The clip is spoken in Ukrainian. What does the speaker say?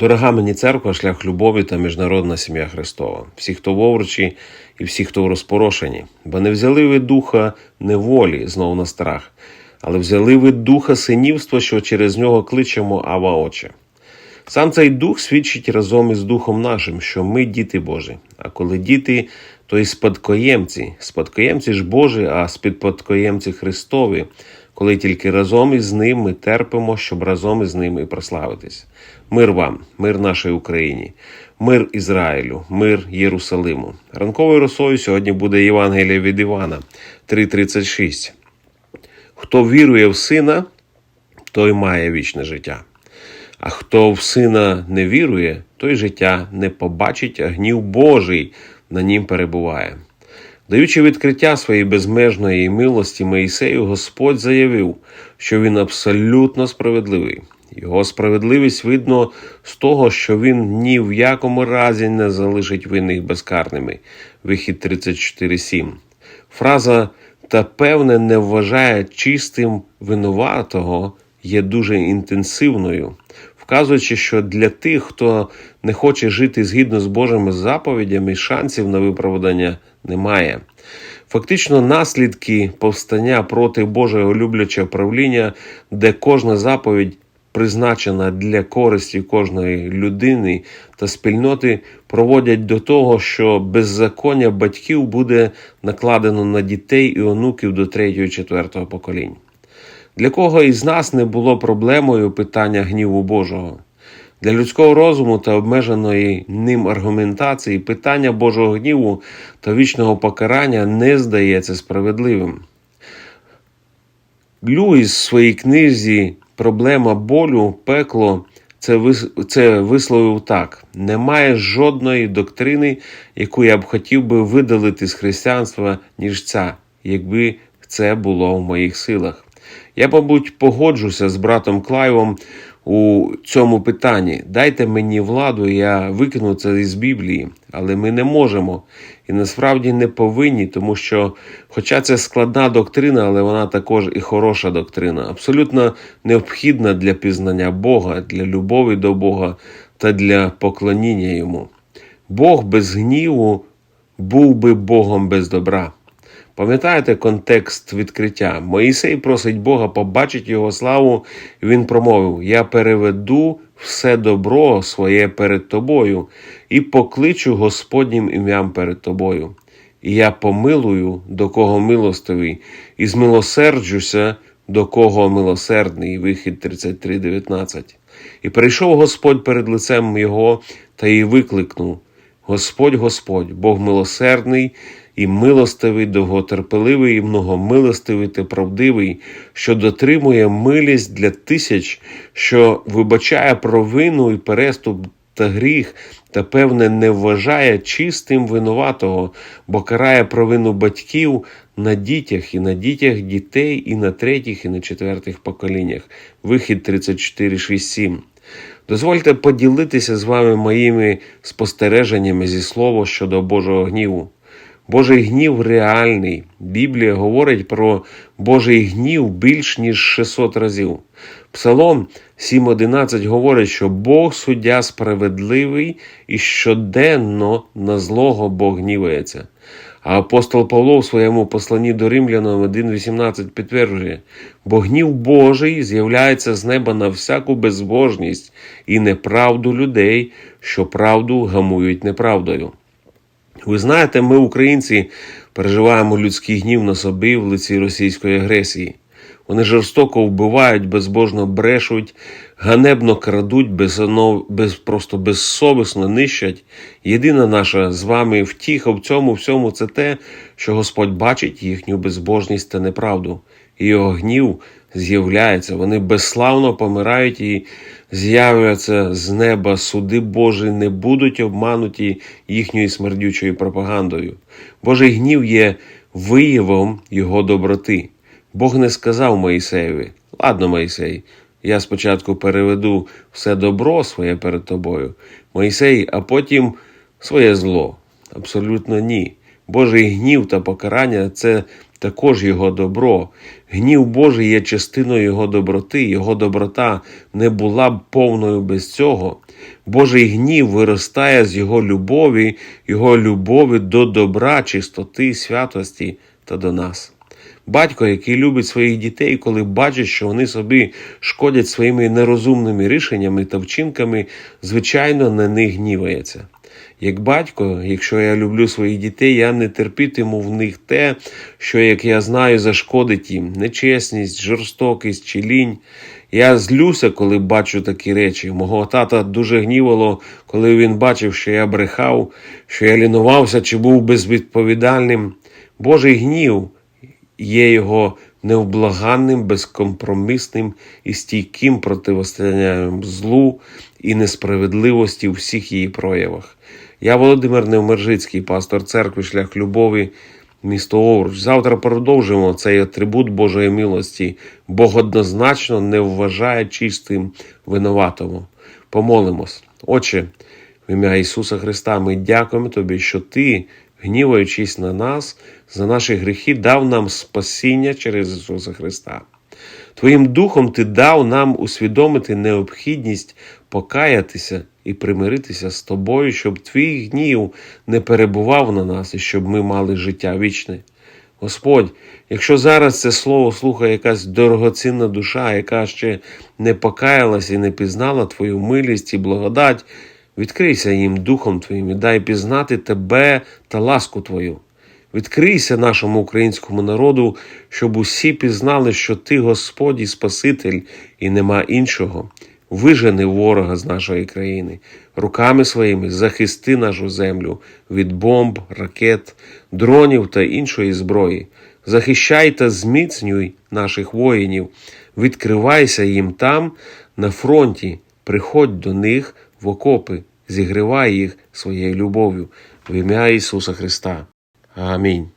Дорога мені церква, шлях любові та міжнародна сім'я Христова, всі, хто в овручі і всі, хто в розпорошенні, бо не взяли ви духа неволі знову на страх, але взяли ви духа синівства, що через нього кличемо Ава Отче. Сам цей дух свідчить разом із Духом нашим, що ми діти Божі. А коли діти, то і спадкоємці, спадкоємці ж Божі, а спідпадкоємці Христові, коли тільки разом із ним ми терпимо, щоб разом із ними і прославитись. Мир вам, мир нашій Україні, мир Ізраїлю, мир Єрусалиму. Ранковою росою сьогодні буде Євангеліє від Івана 3:36. Хто вірує в сина, той має вічне життя. А хто в сина не вірує, той життя не побачить, а гнів Божий на нім перебуває. Даючи відкриття своєї безмежної милості Моїсею, Господь заявив, що він абсолютно справедливий. Його справедливість видно з того, що він ні в якому разі не залишить винних безкарними. Вихід 34.7. Фраза та певне не вважає чистим винуватого є дуже інтенсивною, вказуючи, що для тих, хто не хоче жити згідно з Божими заповідями, шансів на виправдання немає. Фактично, наслідки повстання проти Божого люблячого правління, де кожна заповідь призначена для користі кожної людини та спільноти, проводять до того, що беззаконня батьків буде накладено на дітей і онуків до третього і четвертого поколінь. Для кого із нас не було проблемою питання гніву Божого? Для людського розуму та обмеженої ним аргументації питання Божого гніву та вічного покарання не здається справедливим. Льюіс в своїй книзі Проблема болю, пекло це, це висловив так: немає жодної доктрини, яку я б хотів би видалити з християнства, ніж ця, якби це було в моїх силах. Я, мабуть, погоджуся з братом Клайвом у цьому питанні. Дайте мені владу, я викину це із Біблії, але ми не можемо і насправді не повинні, тому що, хоча це складна доктрина, але вона також і хороша доктрина, абсолютно необхідна для пізнання Бога, для любові до Бога та для поклоніння йому. Бог без гніву був би Богом без добра. Пам'ятаєте контекст відкриття? Моїсей просить Бога побачити його славу, він промовив: Я переведу все добро своє перед тобою і покличу Господнім ім'ям перед тобою. І я помилую, до кого милостивий, і змилосерджуся, до кого милосердний. Вихід 33.19. І прийшов Господь перед лицем його та й викликнув: Господь, Господь, Бог милосердний і милостивий, довготерпеливий, і многомилостивий та правдивий, що дотримує милість для тисяч, що вибачає провину і переступ та гріх, та певне не вважає чистим винуватого, бо карає провину батьків на дітях і на дітях дітей, і на третіх, і на четвертих поколіннях. Вихід 34.6.7. Дозвольте поділитися з вами моїми спостереженнями зі слова щодо Божого гніву. Божий гнів реальний. Біблія говорить про Божий гнів більш ніж 600 разів. Псалом 7.11 говорить, що Бог суддя справедливий і щоденно на злого Бог гнівається. А апостол Павло в своєму посланні до римлянам 1.18 підтверджує, бо гнів Божий з'являється з неба на всяку безбожність і неправду людей, що правду гамують неправдою. Ви знаєте, ми, українці, переживаємо людський гнів на собі в лиці російської агресії. Вони жорстоко вбивають, безбожно брешуть, ганебно крадуть, безоно, без, просто безсовісно нищать. Єдина наша з вами втіха в цьому всьому це те, що Господь бачить їхню безбожність та неправду, і його гнів з'являється. Вони безславно помирають і з'являться з неба суди Божі, не будуть обмануті їхньою смердючою пропагандою. Божий гнів є виявом його доброти. Бог не сказав Моїсеєві, ладно, Моїсей, я спочатку переведу все добро своє перед тобою, Моїсей, а потім своє зло. Абсолютно ні. Божий гнів та покарання це також Його добро. Гнів Божий є частиною Його доброти, Його доброта не була б повною без цього. Божий гнів виростає з Його любові, Його любові до добра, чистоти, святості та до нас. Батько, який любить своїх дітей, коли бачить, що вони собі шкодять своїми нерозумними рішеннями та вчинками, звичайно, на них гнівається. Як батько, якщо я люблю своїх дітей, я не терпітиму в них те, що, як я знаю, зашкодить їм нечесність, жорстокість чи лінь. Я злюся, коли бачу такі речі. Мого тата дуже гнівало, коли він бачив, що я брехав, що я лінувався чи був безвідповідальним. Божий гнів є його невблаганним, безкомпромісним і стійким протистоянням злу і несправедливості у всіх її проявах. Я Володимир Невмержицький, пастор церкви Шлях Любові, місто Овруч. Завтра продовжимо цей атрибут Божої милості. Бог однозначно не вважає чистим винуватого. Помолимось. Отче, в ім'я Ісуса Христа, ми дякуємо Тобі, що Ти, гніваючись на нас, за наші гріхи, дав нам спасіння через Ісуса Христа. Твоїм духом Ти дав нам усвідомити необхідність покаятися і примиритися з тобою, щоб твій гнів не перебував на нас і щоб ми мали життя вічне. Господь, якщо зараз це слово слухає якась дорогоцінна душа, яка ще не покаялась і не пізнала Твою милість і благодать, відкрийся їм Духом Твоїм і дай пізнати Тебе та ласку Твою. Відкрийся нашому українському народу, щоб усі пізнали, що Ти Господь і Спаситель, і нема іншого. Вижени ворога з нашої країни, руками своїми захисти нашу землю від бомб, ракет, дронів та іншої зброї. Захищай та зміцнюй наших воїнів, відкривайся їм там, на фронті, приходь до них в окопи, зігрівай їх своєю любов'ю в ім'я Ісуса Христа. Амінь.